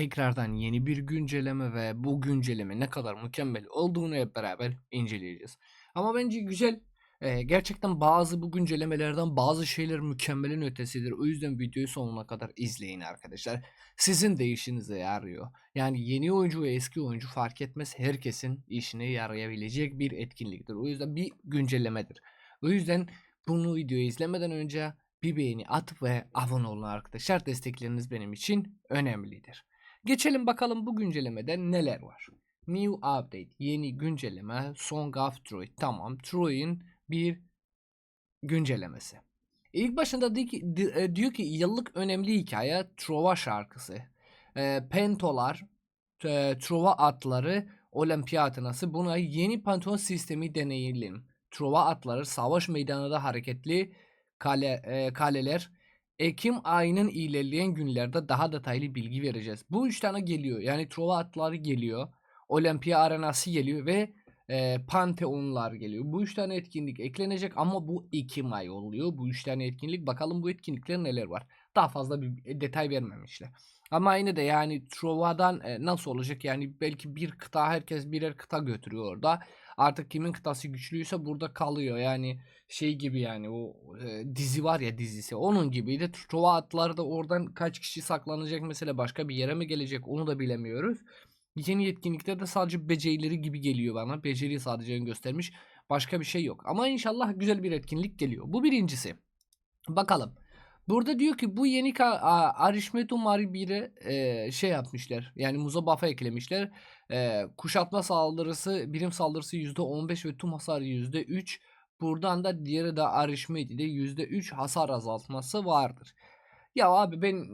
tekrardan yeni bir güncelleme ve bu güncelleme ne kadar mükemmel olduğunu hep beraber inceleyeceğiz. Ama bence güzel. Eee, gerçekten bazı bu güncellemelerden bazı şeyler mükemmelin ötesidir. O yüzden videoyu sonuna kadar izleyin arkadaşlar. Sizin de işinize yarıyor. Yani yeni oyuncu ve eski oyuncu fark etmez. Herkesin işine yarayabilecek bir etkinliktir. O yüzden bir güncellemedir. O yüzden bunu videoyu izlemeden önce bir beğeni at ve abone olun arkadaşlar. Destekleriniz benim için önemlidir. Geçelim bakalım bu güncellemede neler var. New update, yeni güncelleme, Song of Troy. Tamam, Troy'un bir güncellemesi. İlk başında diyor ki, e, diyor ki yıllık önemli hikaye Trova şarkısı. E, pentolar, e, Trova atları, olimpiyatınası buna yeni pantheon sistemi deneyelim. Trova atları savaş meydanında hareketli kale, e, kaleler. Ekim ayının ilerleyen günlerde daha detaylı bilgi vereceğiz. Bu üç tane geliyor. Yani Trova atları geliyor. Olimpiya arenası geliyor ve e, Pantheonlar geliyor. Bu üç tane etkinlik eklenecek ama bu Ekim ay oluyor. Bu üç tane etkinlik. Bakalım bu etkinlikler neler var. Daha fazla bir detay vermemişler. Ama yine de yani Trova'dan e, nasıl olacak? Yani belki bir kıta herkes birer kıta götürüyor orada. Artık kimin kıtası güçlüyse burada kalıyor. Yani şey gibi yani o e, dizi var ya dizisi. Onun gibiydi. Trova atları da oradan kaç kişi saklanacak mesela başka bir yere mi gelecek onu da bilemiyoruz. Yeni yetkinlikler de sadece becerileri gibi geliyor bana. Beceriyi sadece göstermiş. Başka bir şey yok. Ama inşallah güzel bir etkinlik geliyor. Bu birincisi. Bakalım. Burada diyor ki bu yeni ka- a- Arishmetu Mari 1'e e, şey yapmışlar. Yani muza buff'a eklemişler. E, kuşatma saldırısı, birim saldırısı %15 ve tüm hasar %3. Buradan da diğeri de Arishmeti'de %3 hasar azaltması vardır. Ya abi ben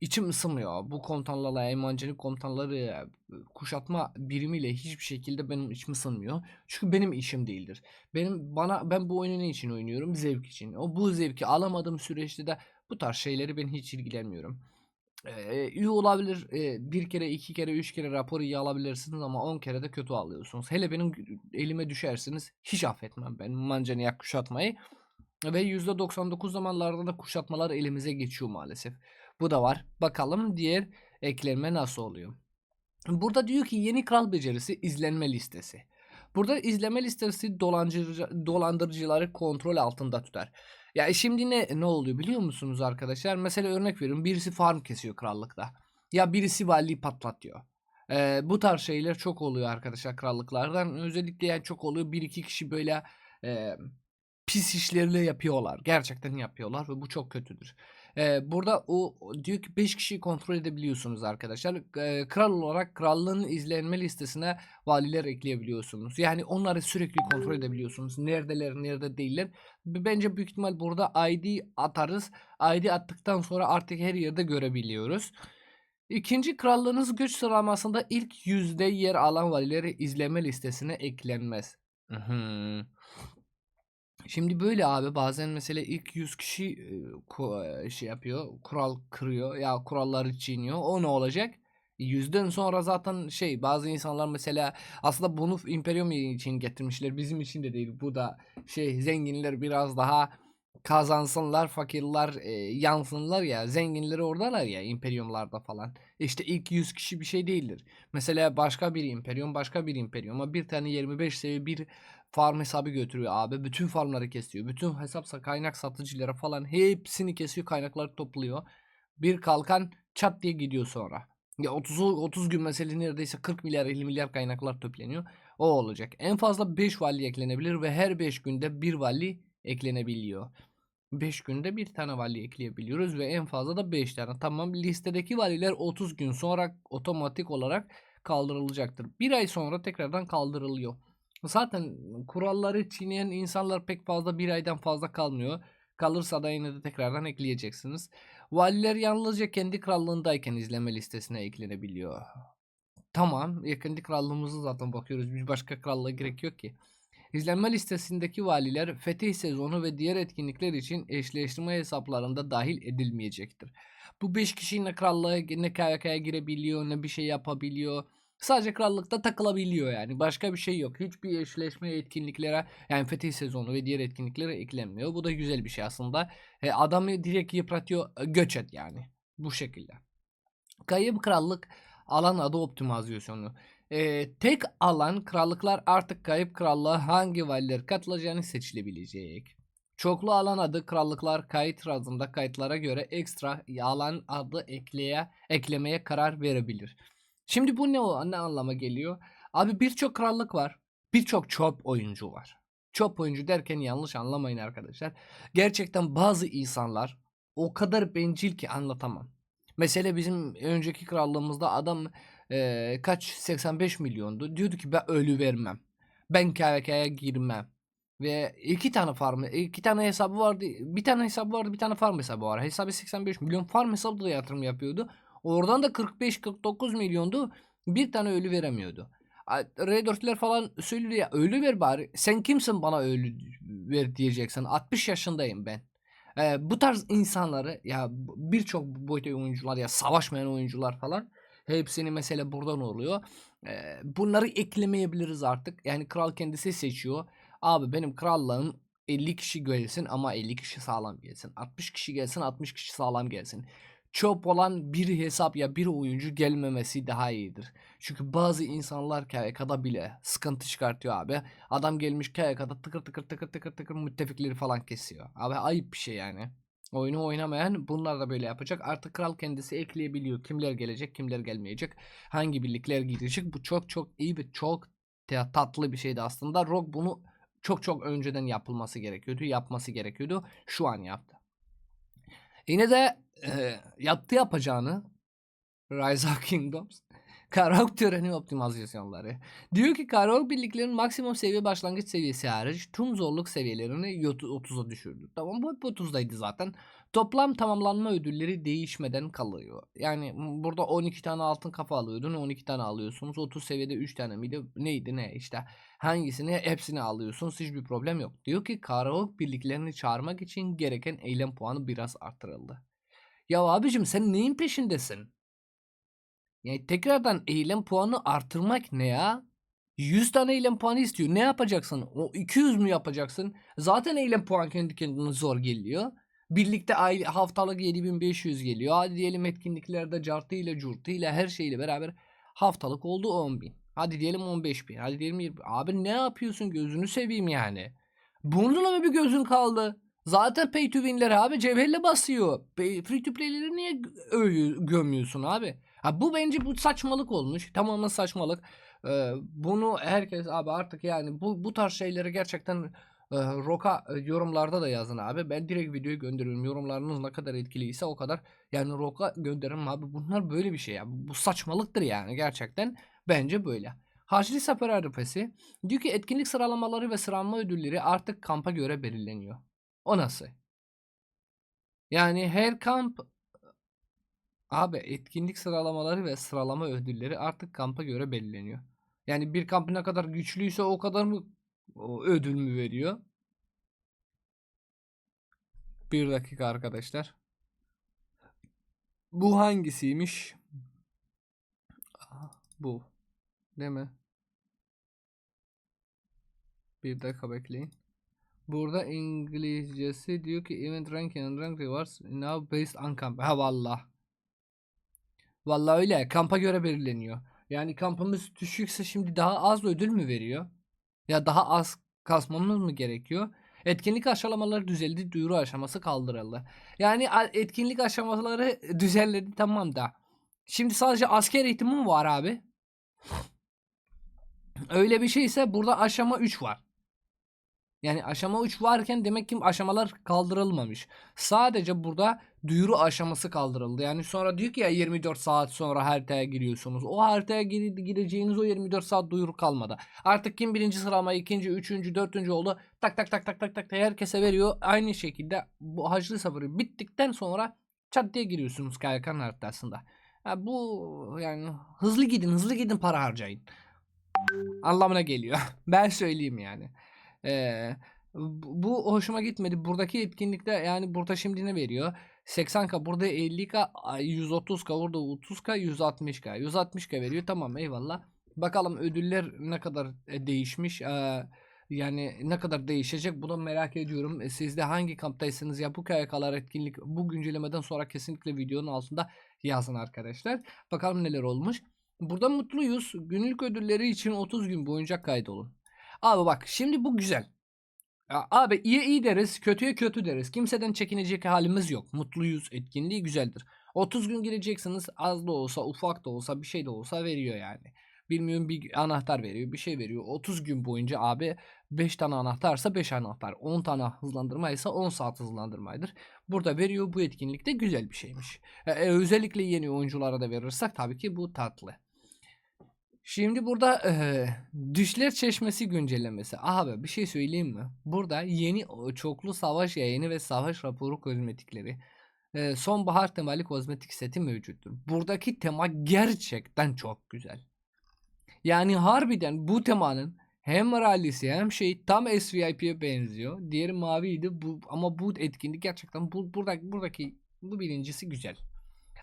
içim ısınmıyor. Bu komutanlarla, emancılık komutanları kuşatma birimiyle hiçbir şekilde benim içim ısınmıyor. Çünkü benim işim değildir. Benim bana ben bu oyunu ne için oynuyorum? Zevk için. O bu zevki alamadığım süreçte de bu tarz şeyleri ben hiç ilgilenmiyorum. Ee, iyi olabilir. Ee, bir kere, iki kere, üç kere rapor iyi alabilirsiniz ama on kere de kötü alıyorsunuz. Hele benim elime düşersiniz hiç affetmem ben mancaniyak kuşatmayı. Ve %99 zamanlarda da kuşatmalar elimize geçiyor maalesef. Bu da var. Bakalım diğer eklenme nasıl oluyor. Burada diyor ki yeni kral becerisi izlenme listesi. Burada izleme listesi dolancıcı, dolandırıcıları kontrol altında tutar. Ya şimdi ne ne oluyor biliyor musunuz arkadaşlar? Mesela örnek veriyorum birisi farm kesiyor krallıkta. Ya birisi valiyi patlatıyor. Ee, bu tarz şeyler çok oluyor arkadaşlar krallıklardan. Özellikle yani çok oluyor. Bir iki kişi böyle e, pis işlerle yapıyorlar. Gerçekten yapıyorlar ve bu çok kötüdür. Ee, burada o ki 5 kişiyi kontrol edebiliyorsunuz arkadaşlar. Ee, kral olarak krallığın izlenme listesine valiler ekleyebiliyorsunuz. Yani onları sürekli kontrol edebiliyorsunuz. Neredeler, nerede değiller. Bence büyük ihtimal burada ID atarız. ID attıktan sonra artık her yerde görebiliyoruz. İkinci krallığınız güç sıralamasında ilk yüzde yer alan valileri izleme listesine eklenmez. Mhm. Şimdi böyle abi bazen mesela ilk 100 kişi şey yapıyor, kural kırıyor ya kuralları çiğniyor. O ne olacak? Yüzden sonra zaten şey bazı insanlar mesela aslında bunu Imperium için getirmişler. Bizim için de değil. Bu da şey zenginler biraz daha kazansınlar, fakirler e, yansınlar ya. Zenginleri oradalar ya Imperiumlarda falan. İşte ilk 100 kişi bir şey değildir. Mesela başka bir Imperium, başka bir Imperium'a bir tane 25 seviye bir farm hesabı götürüyor abi. Bütün farmları kesiyor. Bütün hesap kaynak satıcılara falan hepsini kesiyor. Kaynakları topluyor. Bir kalkan çat diye gidiyor sonra. Ya 30 30 gün mesela neredeyse 40 milyar 50 milyar kaynaklar toplanıyor. O olacak. En fazla 5 vali eklenebilir ve her 5 günde bir vali eklenebiliyor. 5 günde bir tane vali ekleyebiliyoruz ve en fazla da 5 tane. Tamam listedeki valiler 30 gün sonra otomatik olarak kaldırılacaktır. Bir ay sonra tekrardan kaldırılıyor. Zaten kuralları çiğneyen insanlar pek fazla bir aydan fazla kalmıyor. Kalırsa da yine de tekrardan ekleyeceksiniz. Valiler yalnızca kendi krallığındayken izleme listesine eklenebiliyor. Tamam, ya kendi krallığımızı zaten bakıyoruz. Bir başka krallığa gerek yok ki. İzlenme listesindeki valiler fetih sezonu ve diğer etkinlikler için eşleştirme hesaplarında dahil edilmeyecektir. Bu 5 kişi ne krallığa ne KYK'ya girebiliyor ne bir şey yapabiliyor. Sadece krallıkta takılabiliyor yani. Başka bir şey yok. Hiçbir eşleşme etkinliklere yani fetih sezonu ve diğer etkinliklere eklenmiyor. Bu da güzel bir şey aslında. E, adamı direkt yıpratıyor. e, Göç et yani. Bu şekilde. Kayıp krallık alan adı optimizasyonu. Ee, tek alan krallıklar artık kayıp krallığa hangi valiler katılacağını seçilebilecek. Çoklu alan adı krallıklar kayıt razında kayıtlara göre ekstra alan adı ekleye, eklemeye karar verebilir. Şimdi bu ne, o- ne anlama geliyor? Abi birçok krallık var. Birçok çöp oyuncu var. Çöp oyuncu derken yanlış anlamayın arkadaşlar. Gerçekten bazı insanlar o kadar bencil ki anlatamam. Mesela bizim önceki krallığımızda adam eee, kaç 85 milyondu. Diyordu ki ben ölü vermem. Ben KVK'ya girmem. Ve iki tane farm, iki tane hesabı vardı. Bir tane hesabı vardı, bir tane farm hesabı var. Hesabı 85 milyon. Farm hesabı da yatırım yapıyordu. Oradan da 45-49 milyondu. Bir tane ölü veremiyordu. A- R4'ler falan söylüyor ya ölü ver bari. Sen kimsin bana ölü ver diyeceksin. 60 yaşındayım ben. Ee, bu tarz insanları ya birçok boyut oyuncular ya savaşmayan oyuncular falan hepsini mesela buradan oluyor. Ee, bunları eklemeyebiliriz artık. Yani kral kendisi seçiyor. Abi benim krallığım 50 kişi gelsin ama 50 kişi sağlam gelsin. 60 kişi gelsin 60 kişi sağlam gelsin. Çöp olan bir hesap ya bir oyuncu gelmemesi daha iyidir. Çünkü bazı insanlar KYK'da bile sıkıntı çıkartıyor abi. Adam gelmiş KYK'da tıkır tıkır tıkır tıkır tıkır müttefikleri falan kesiyor. Abi ayıp bir şey yani. Oyunu oynamayan bunlar da böyle yapacak. Artık kral kendisi ekleyebiliyor. Kimler gelecek, kimler gelmeyecek. Hangi birlikler girecek. Bu çok çok iyi ve çok tatlı bir şeydi aslında. Rock bunu çok çok önceden yapılması gerekiyordu. Yapması gerekiyordu. Şu an yaptı. Yine de e, yaptı yapacağını Rise of Kingdoms Karaok töreni optimizasyonları. Diyor ki karaok birliklerin maksimum seviye başlangıç seviyesi hariç tüm zorluk seviyelerini 30'a düşürdü. Tamam bu hep 30'daydı zaten. Toplam tamamlanma ödülleri değişmeden kalıyor. Yani burada 12 tane altın kafa alıyordun 12 tane alıyorsunuz. 30 seviyede 3 tane miydi neydi ne işte hangisini hepsini alıyorsunuz hiçbir problem yok. Diyor ki karaok birliklerini çağırmak için gereken eylem puanı biraz artırıldı. Ya abicim sen neyin peşindesin? Yani tekrardan eylem puanı artırmak ne ya? 100 tane eylem puanı istiyor. Ne yapacaksın? O 200 mü yapacaksın? Zaten eylem puan kendi kendine zor geliyor. Birlikte ay haftalık 7500 geliyor. Hadi diyelim etkinliklerde cartı ile curtu ile her şeyle beraber haftalık oldu 10.000. Hadi diyelim 15.000. Hadi diyelim 20. Abi ne yapıyorsun gözünü seveyim yani. Bununla mı bir gözün kaldı? Zaten pay to win'ler abi cevherle basıyor. Pay- Free to play'leri niye övüyor, gömüyorsun abi? Ha bu bence bu saçmalık olmuş. Tamamen saçmalık. Ee, bunu herkes abi artık yani bu bu tarz şeyleri gerçekten e, Roka e, yorumlarda da yazın abi. Ben direkt videoyu gönderiyorum. Yorumlarınız ne kadar etkiliyse o kadar. Yani Roka gönderirim abi. Bunlar böyle bir şey ya. Bu saçmalıktır yani gerçekten. Bence böyle. Harçlı Sefer Arifesi diyor ki etkinlik sıralamaları ve sıralama ödülleri artık kampa göre belirleniyor. O nasıl? Yani her kamp Abi etkinlik sıralamaları ve sıralama ödülleri artık kampa göre belirleniyor. Yani bir kamp ne kadar güçlüyse o kadar mı o ödül mü veriyor? Bir dakika arkadaşlar. Bu hangisiymiş? Aha, Bu. Değil mi? Bir dakika bekleyin. Burada İngilizcesi diyor ki event ranking and rank rewards now based on camp. Ha vallah. Vallahi öyle. Kampa göre belirleniyor. Yani kampımız düşükse şimdi daha az ödül mü veriyor? Ya daha az kasmamız mı gerekiyor? Etkinlik aşamaları düzeldi, duyuru aşaması kaldırıldı. Yani etkinlik aşamaları düzenledi tamam da. Şimdi sadece asker eğitimi mi var abi? Öyle bir şeyse burada aşama 3 var. Yani aşama 3 varken demek ki aşamalar kaldırılmamış. Sadece burada duyuru aşaması kaldırıldı. Yani sonra diyor ki ya 24 saat sonra haritaya giriyorsunuz. O haritaya gir- gireceğiniz o 24 saat duyuru kalmadı. Artık kim birinci sıralama, ikinci, üçüncü, dördüncü oldu. Tak tak tak tak tak tak herkese veriyor. Aynı şekilde bu haclı safari bittikten sonra çat diye giriyorsunuz KYK'nın haritasında. Ha, bu yani hızlı gidin hızlı gidin para harcayın. Anlamına geliyor. ben söyleyeyim yani. Ee, bu hoşuma gitmedi. Buradaki etkinlikte yani burada şimdi ne veriyor? 80k burada 50k ay, 130k orada 30k 160k 160k veriyor tamam eyvallah bakalım ödüller ne kadar e, değişmiş Ee, Yani ne kadar değişecek bunu merak ediyorum. E, Siz de hangi kamptaysınız ya bu KYK'lar etkinlik bu güncellemeden sonra kesinlikle videonun altında yazın arkadaşlar. Bakalım neler olmuş. Burada mutluyuz. Günlük ödülleri için 30 gün boyunca kaydolun. Abi bak şimdi bu güzel. Abi iyi iyi deriz, kötüye kötü deriz. Kimseden çekinecek halimiz yok. Mutluyuz, etkinliği güzeldir. 30 gün gireceksiniz az da olsa, ufak da olsa, bir şey de olsa veriyor yani. Bilmiyorum bir anahtar veriyor, bir şey veriyor. 30 gün boyunca abi 5 tane anahtarsa 5 anahtar, 10 tane hızlandırmaysa 10 saat hızlandırmaydır. Burada veriyor bu etkinlik de güzel bir şeymiş. E, e, özellikle yeni oyunculara da verirsek tabii ki bu tatlı. Şimdi burada eee, Düşler Çeşmesi güncellemesi. Abi bir şey söyleyeyim mi? Burada yeni çoklu savaş yayını ve savaş raporu kozmetikleri. eee, sonbahar temalı kozmetik seti mevcuttur. Buradaki tema gerçekten çok güzel. Yani harbiden bu temanın hem rallisi hem şey tam SVIP'ye benziyor. Diğeri maviydi bu ama bu etkinlik gerçekten bu buradaki buradaki bu birincisi güzel.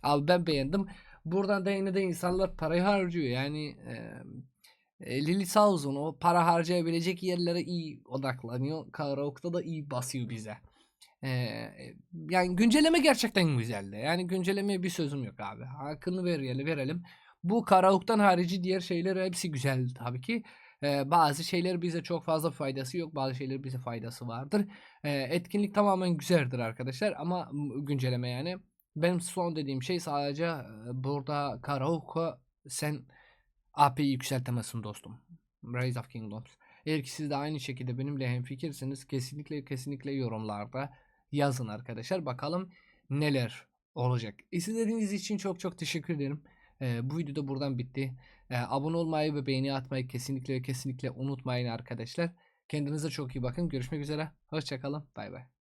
Abi ben beğendim. Buradan da yine de insanlar parayı harcıyor. Yani e, Lily sağ olsun o para harcayabilecek yerlere iyi odaklanıyor. Karaoke'da da iyi basıyor bize. E, yani güncelleme gerçekten güzeldi. Yani güncellemeye bir sözüm yok abi. Hakkını verelim, verelim. Bu Karaoke'dan harici diğer şeyler hepsi güzel tabii ki. E, bazı şeyler bize çok fazla faydası yok. Bazı şeyler bize faydası vardır. E, etkinlik tamamen güzeldir arkadaşlar. Ama güncelleme yani. Benim son dediğim şey sadece burada karaoke sen AP'yi yükseltemezsin dostum. Rise of Kingdoms. Eğer ki siz de aynı şekilde benimle hemfikirseniz kesinlikle kesinlikle yorumlarda yazın arkadaşlar. Bakalım neler olacak. İzlediğiniz için çok çok teşekkür ederim. Ee, bu video da buradan bitti. Ee, abone olmayı ve beğeni atmayı kesinlikle kesinlikle unutmayın arkadaşlar. Kendinize çok iyi bakın. Görüşmek üzere. Hoşçakalın. Bay bay.